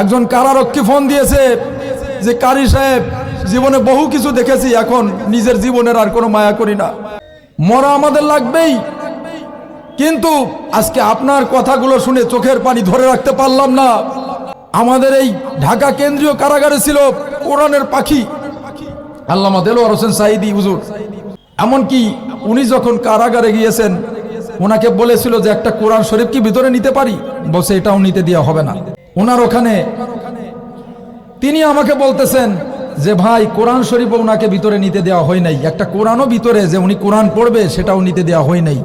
একজন কারারক্ষী ফোন দিয়েছে যে, কারি সাহেব, জীবনে বহু কিছু দেখেছি, এখন নিজের জীবনের আর কোনো মায়া করি না। মরা আমাদের লাগবেই। কিন্তু আজকে আপনার কথাগুলো শুনে চোখের পানি ধরে রাখতে পারলাম না। আমাদের এই ঢাকা কেন্দ্রীয় কারাগারে ছিল কোরআনের পাখি। আল্লামা দেলোয়ার হোসেন সাইদি হুজুর। এমনকি উনি যখন কারাগারে গিয়েছেন, ওনাকে বলেছিল যে, একটা কোরআন শরীফ কি ভিতরে নিতে পারি? বসে এটাও নিতে দেওয়া হবে না। ওনার ওখানে। তিনি আমাকে বলতেছেন যে, ভাই, কোরআন শরীফও ওনাকে ভিতরে নিতে দেওয়া হয় নাই। একটা কোরআনও ভিতরে যে উনি কোরআন পড়বে, সেটাও নিতে দেওয়া হয় নাই।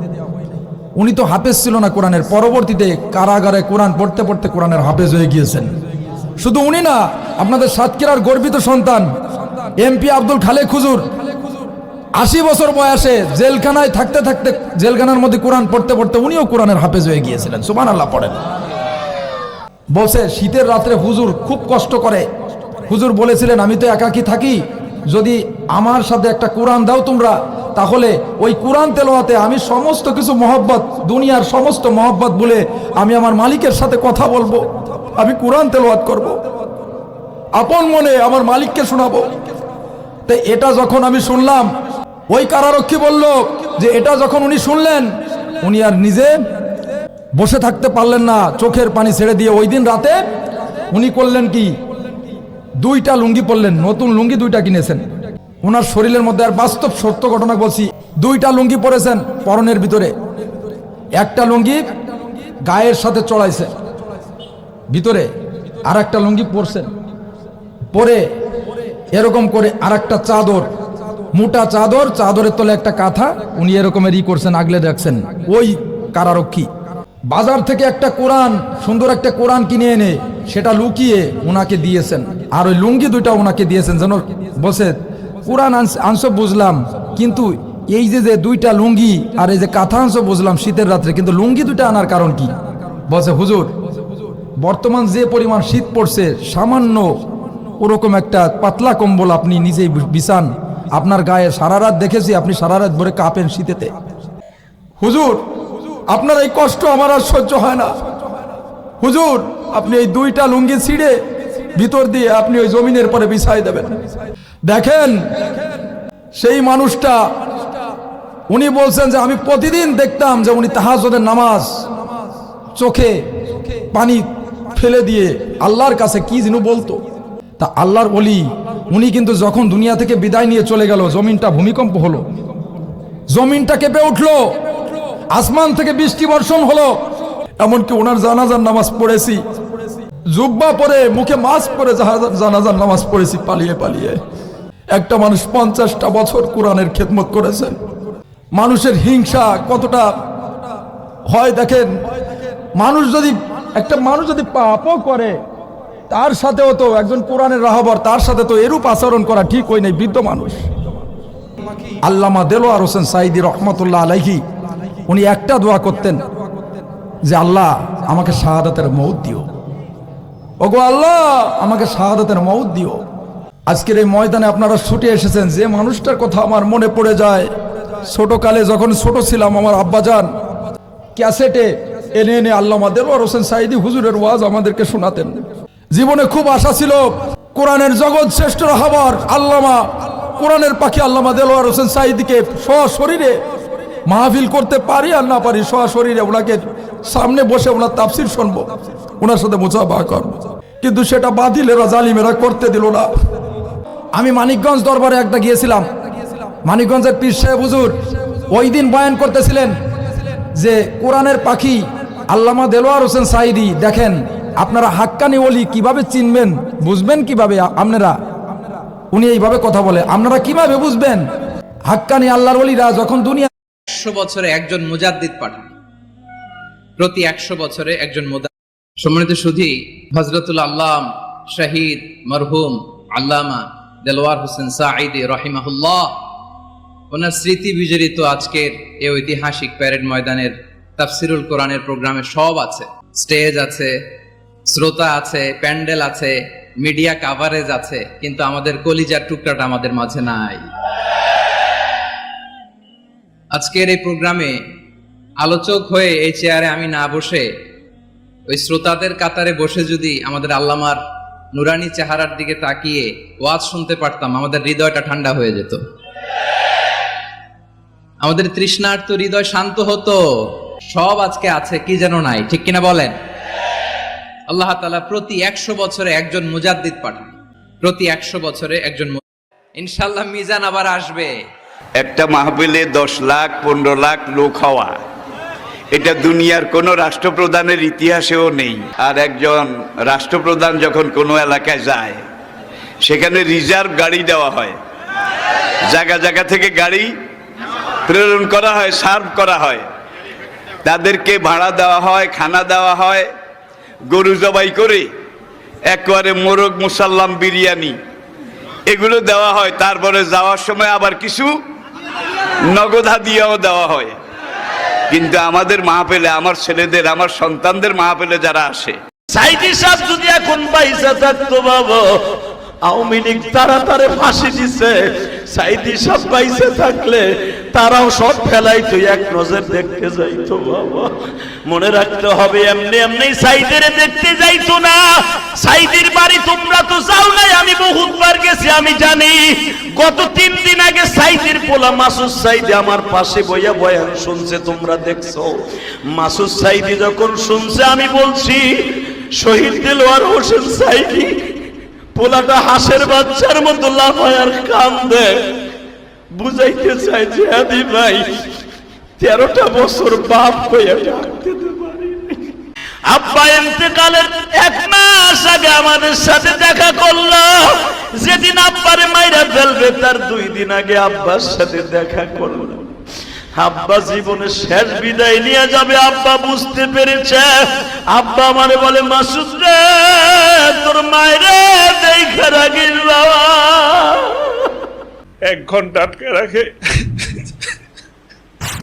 উনি তো হাফেজ ছিল না কোরআনের। পরবর্তীতে কারাগারে কোরআন পড়তে পড়তে কোরআনের হাফেজ হয়ে গিয়েছেন। শুধু উনি না, আপনাদের সাতক্ষীরার গর্বিত সন্তান, এমপি আব্দুল খালেক খুজুর আশি বছর বয়সে জেলখানায় থাকতে থাকতে, জেলখানার মধ্যে কোরআন পড়তে পড়তে উনিও কোরআনের হাফেজ হয়ে গিয়েছিলেন। সুমান আল্লাহ পড়েন। বসে শীতের রাত্রে হুজুর খুব কষ্ট করে। হুজুর বলেছিলেন, আমি তো একাকি থাকি। যদি আমার সাথে একটা কোরআন দাও তোমরা, তাহলে ওই কোরআন তেলোয়াতে আমি সমস্ত কিছু মহব্বত, দুনিয়ার সমস্ত মহব্বত বলে আমি আমার মালিকের সাথে কথা বলব। আমি কোরআন তেলোয়াত করব। আপন মনে আমার মালিককে শোনাবো। তো এটা যখন আমি শুনলাম, ওই কারারক্ষী বলল যে, এটা যখন উনি শুনলেন, উনি আর নিজে বসে থাকতে পারলেন না, চোখের পানি ছেড়ে দিয়ে। ওই দিন রাতে উনি করলেন কি? দুইটা লুঙ্গি পরলেন, নতুন লুঙ্গি দুইটা কিনেছেন। ওনার শরীরের মধ্যে আর বাস্তব সত্য ঘটনা বলছি, দুইটা লুঙ্গি পরেছেন পরনের ভিতরে। একটা লুঙ্গি গায়ের সাথে চড়াইছে, ভিতরে আর একটা লুঙ্গি পরছেন। পরে এরকম করে আর একটা চাদর, মোটা চাদর, চাদরের তলে একটা কাঁথা, উনি এরকমের ই করছেন, আগলে রাখছেন। ওই কারারক্ষী। বাজার থেকে একটা কোরআন, সুন্দর একটা কোরআন কিনে এনে সেটা লুকিয়ে ওনাকে দিয়েছেন। আর ওই লুঙ্গি দুইটা ওনাকে দিয়েছেন, যেন বসে কোরআন আনস- আনছো বুঝলাম, কিন্তু এই যে যে দুইটা লুঙ্গি আর এই যে কাঁথা আনছো বুঝলাম শীতের রাত্রে, কিন্তু লুঙ্গি দুইটা আনার কারণ কি? বসে, হুজুর, বর্তমান যে পরিমাণ শীত পড়ছে, সামান্য ওরকম একটা পাতলা কম্বল আপনি নিজেই বিছান। আপনার গায়ে সারা রাত দেখেছি, আপনি সারা রাত ভরে কাঁপেন শীতেতে। হুজুর আপনার এই কষ্ট আমার আর সহ্য হয় না। হুজুর, আপনি এই দুইটা লুঙ্গি ছিঁড়ে ভিতর দিয়ে আপনি ওই জমিনের পরে বিছাই দেবেন। দেখেন, সেই মানুষটা, উনি বলছেন যে আমি প্রতিদিন দেখতাম যে উনি তাহাজদের নামাজ চোখে পানি ফেলে দিয়ে আল্লাহর কাছে কি যেন বলতো। তা আল্লাহর বলি উনি কিন্তু যখন দুনিয়া থেকে বিদায় নিয়ে চলে গেল, জমিনটা ভূমিকম্প হলো। জমিনটা কেঁপে উঠল। আসমান থেকে বৃষ্টি বর্ষণ হলো। এমনকি ওনার জানাজার নামাজ পড়েছি। জুব্বা পরে, মুখে মাস্ক পরে জানাজার নামাজ পড়েছি পালিয়ে পালিয়ে। একটা মানুষ পঞ্চাশটা বছর কোরআনের খেদমত করেছেন। মানুষের হিংসা কতটা হয় দেখেন? মানুষ যদি একটা মানুষ যদি পাপও করে, তার সাথেও তো একজন কোরআনের রাহবর, তার সাথে তো এরূপ আচরণ করা ঠিক হয় নাই, বৃদ্ধ মানুষ। আল্লামা দেলোয়ার হোসেন সাইদি রহমতুল্লাহ আলাইহি উনি একটা দোয়া করতেন যে, আল্লাহ, আমাকে শাহাদাতের মৌত দিও। ওগো আল্লাহ, আমাকে শাহাদাতের মৌত দিও। আজকের এই ময়দানে আপনারা ছুটে এসেছেন, যে মানুষটার কথা আমার মনে পড়ে যায়। ছোটকালে যখন ছোট ছিলাম আমার আব্বাজান, ক্যাসেটে এনে এনে আল্লামা দেলোয়ার হোসেন সাইদি হুজুরের ওয়াজ আমাদেরকে শোনাতেন। জীবনে খুব আশা ছিল, কোরআনের জগৎ শ্রেষ্ঠ রাহাবার আল্লামা, কোরআনের পাখি আল্লামা দেলোয়ার হোসেন সাইদিকে সশরীরে মাহফিল করতে পারি আর না পারি, সশরীরে ওনাকে সামনে বসে ওনার তাফসির শুনব, ওনার সাথে মোচাফা করব। কিন্তু সেটা বাতিলেরা, জালিমেরা করতে দিল না। আমি মানিকগঞ্জ দরবারে একটা গিয়েছিলাম। মানিকগঞ্জের পীর সাহেব হুজুর, ওই দিন বয়ান করতেছিলেন যে, কোরআনের পাখি আল্লামা দেলোয়ার হোসেন সাইদি দেখেন, আপনারা হাক্কানি ওলি কীভাবে চিনবেন, বুঝবেন কীভাবে আপনারা? উনি এইভাবে কথা বলে, আপনারা কীভাবে বুঝবেন? হাক্কানি আল্লাহর ওলিরা যখন দুনিয়া একশো বছরে একজন মুজাদ্দিদ পাঠান। প্রতি একশো বছরে একজন মুদা সম্মানিত সুধী হজরতুল আল্লাম শাহিদ মরহুম আল্লামা দেলোয়ার হোসেন সাঈদি রহিমাহুল্লাহ, ওনার স্মৃতি বিজড়িত আজকের এই ঐতিহাসিক প্যারেড ময়দানের তাফসিরুল কোরআনের প্রোগ্রামে সব আছে। স্টেজ আছে, শ্রোতা আছে, প্যান্ডেল আছে, মিডিয়া কাভারেজ আছে, কিন্তু আমাদের কলিজার টুকরাটা আমাদের মাঝে নাই। আজকের এই প্রোগ্রামে আলোচক হয়ে এই চেয়ারে আমি না বসে, ওই শ্রোতাদের কাতারে বসে যদি আমাদের আল্লামার নুরানি চেহারার দিকে তাকিয়ে ওয়াজ শুনতে পারতাম, আমাদের হৃদয়টা ঠান্ডা হয়ে যেত। আমাদের তৃষ্ণার্ত হৃদয় শান্ত হতো। সব আজকে আছে, কি যেন নাই, ঠিক কিনা বলেন? আল্লাহ তালা প্রতি একশো বছরে একজন মুজাদ্দিদ পাঠান। প্রতি একশো বছরে একজন ইনশাল্লাহ মিজান আবার আসবে। একটা মাহফিলে দশ লাখ, পনেরো লাখ লোক হওয়া। এটা দুনিয়ার কোনো রাষ্ট্রপ্রধানের ইতিহাসেও নেই। আর একজন রাষ্ট্রপ্রধান যখন কোনো এলাকায় যায়, সেখানে রিজার্ভ গাড়ি দেওয়া হয়। জায়গা জায়গা থেকে গাড়ি প্রেরণ করা হয়, সার্ভ করা হয়। তাদেরকে ভাড়া দেওয়া হয়, খানা দেওয়া হয়, গরু জবাই করে, একবারে মোরগ মুসাল্লাম বিরিয়ানি। এগুলো দেওয়া হয়, তারপরে যাওয়ার সময় আবার কিছু নগদা দিয়েও দেওয়া হয়। কিন্তু আমাদের মাহফিলে আমার ছেলেদের, আমার সন্তানদের মাহফিলে যারা আসে। এখন পয়সা থাকতো বাবা, আওয়ামী লীগ তারে ফাঁসি দিছে। সাইদি সাহেব পয়সা থাকলে তারাও সব ফেলাই তুই এক নজর দেখতে যাইতো, বাবা। মনে রাখতে হবে, এমনি এমনি সাইদের দেখতে যাইতো না। সাইদির বাড়ি তোমরা তো যাও নাই, আমি বহুতবার গেছি, আমি জানি। গত তিন দিন আগে সাইদির পোলা মাসুদ সাইদি আমার পাশে বইয়া বয়ান শুনছে, তোমরা দেখছ। মাসুদ সাইদি যখন শুনছে, আমি বলছি, শহীদ দিলওয়ার হোসেন সাইদি পোলাটা হাঁসের বাচ্চার মতো লাফায় আর কান্দে। বুঝাইতে চাই যে, আদি ভাই, তেরোটা বছর বাপ হয়ে ডাকতে। আব্বা ইন্তেকালের এক মাস আগে আমাদের সাথে দেখা করল। যেদিন আব্বারে মাইরা ফেলবে, তার দুই দিন আগে আব্বার সাথে দেখা করল। আব্বা জীবনে শেষ বিদায় নিয়ে যাবে। আব্বা বুঝতে পেরেছে। আব্বা আমারে বলে, মাসুদ রে, তোর মায়েরে দেখে রাখিস এক ঘণ্টা আটকে রাখে।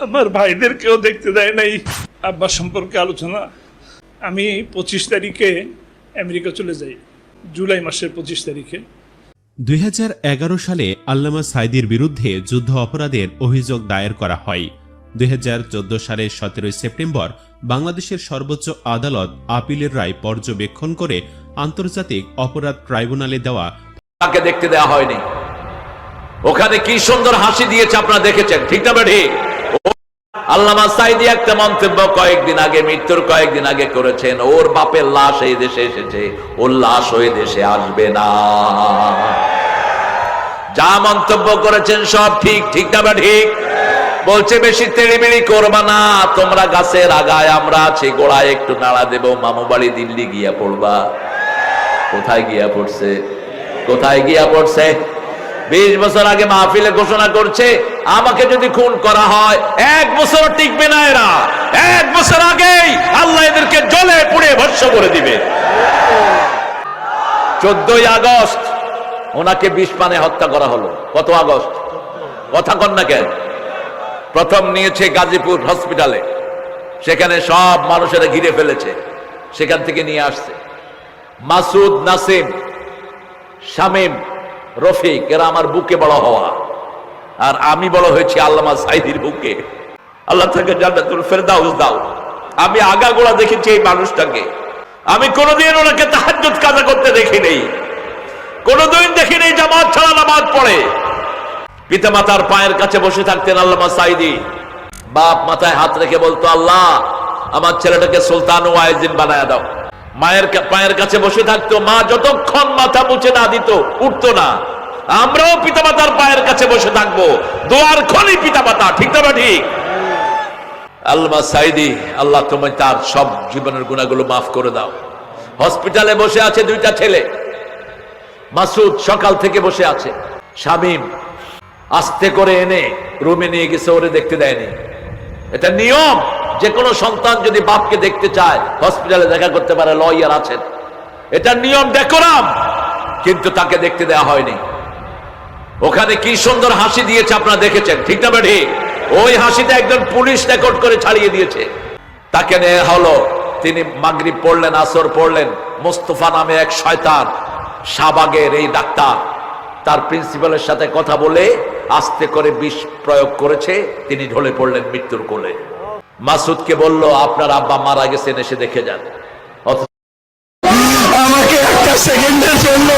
আমার ভাইদের কেউ দেখতে দেয় নাই। আব্বা সম্পর্কে আলোচনা। আমি পঁচিশ তারিখে আমেরিকা চলে যাই, জুলাই মাসের পঁচিশ তারিখে। দুই হাজার এগারো সালে আল্লামা সাইদির বিরুদ্ধে যুদ্ধ অপরাধের অভিযোগ দায়ের করা হয়। দুই হাজার চোদ্দ সালের সতেরোই সেপ্টেম্বর বাংলাদেশের সর্বোচ্চ আদালত আপিলের রায় পর্যবেক্ষণ করে আন্তর্জাতিক অপরাধ ট্রাইব্যুনালে দেওয়া দেখতে দেওয়া হয়নি। ওখানে কি সুন্দর হাসি দিয়েছে আপনারা দেখেছেন, ঠিক না বেঠি আল্লামা সাইদি একটা মন্তব্য কয়েকদিন আগে, মৃত্যুর কয়েকদিন আগে করেছেন, ওর বাপের লাশ এই দেশে এসেছে, ওর লাশ ওই দেশে আসবে না। যা মন্তব্য করেছেন সব ঠিক ঠিক না ঠিক? বলছে, বেশি করবা না, তোমরা গাছের আগায় আমরা আছি, গোড়ায় একটু নাড়া দেবো, মামু বাড়ি দিল্লি গিয়া পড়বা। কোথায় গিয়া পড়ছে? কোথায় গিয়া পড়ছে? বিশ বছর আগে মাহফিলে ঘোষণা করছে আমাকে যদি খুন করা হয়, এক বছর টিকবে না এরা। এক বছর আগেই আল্লাহ এদেরকে জলে পুড়ে ভস্য করে দিবে। চোদ্দই আগস্ট, ওনাকে বিষ পানে হত্যা করা হলো। কত আগস্ট? কথা কন না কেন? প্রথম নিয়েছে গাজীপুর হসপিটালে। সেখানে সব মানুষেরা ঘিরে ফেলেছে। সেখান থেকে নিয়ে আসছে। মাসুদ নাসিম, শামীম, রফিক, এরা আমার বুকে বড় হওয়া। আর আমি বড় হয়েছি আল্লামা সাইদির বুকে। আল্লাহ তাকে জান্নাতুল ফেরদাউস দাও। আমি আগাগোড়া দেখেছি এই মানুষটাকে। আমি কোনোদিন ওনাকে তাহাজ্জুদ কাজা করতে দেখি নেই কোনোদিন দেখি নেই জামাত ছাড়া নামাজ পড়ে। পিতামাতার পায়ের কাছে বসে থাকতেন আল্লামা সাইদি। বাপ মাথায় হাত রেখে বলতো, আল্লাহ, আমার ছেলেটাকে সুলতান ওয়াইজিন বানায় দাও। মায়ের পায়ের কাছে বসে থাকতো, মা, যতক্ষণ মাথা মুছে না দিত, উঠতো না। আমরাও পিতামাতার পায়ের কাছে বসে থাকব। দোয়ার খনি পিতামাতা, ঠিক না ঠিক? আল্লামা সাইদি, আল্লাহ তোমায় তার সব জীবনের গুণাগুলো মাফ করে দাও। হসপিটালে বসে আছে দুইটা ছেলে। মাসুদ সকাল থেকে বসে আছে। শামীম আস্তে করে এনে রুমে নিয়ে গেছে, ওরে দেখতে দেয়নি। এটা নিয়ম। যে কোনো সন্তান যদি বাপকে দেখতে চায়, হসপিটালে দেখা করতে পারে, লয়ার আছেন। এটা নিয়ম ডেকোরাম। কিন্তু তাকে দেখতে দেওয়া হয়নি। ওখানে কি সুন্দর হাসি দিয়েছে আপনারা দেখেছেন, ঠিক না বেঠি? ওই হাসিতে একজন পুলিশ রেকর্ড করে ছাড়িয়ে দিয়েছে। তাকে নিয়ে হলো, তিনি মাগরি পড়লেন, আসর পড়লেন, মুস্তফা নামে এক শয়তান, শাহবাগের এই ডাক্তার। তার প্রিন্সিপালের সাথে কথা বলে আস্তে করে বিষ প্রয়োগ করেছে, তিনি ঢলে পড়লেন মৃত্যুর কোলে। মাসুদকে বলল, আপনার আব্বা মারা গেছেন, এসে দেখে যান। আমাকে একটা সেকেন্ডের জন্য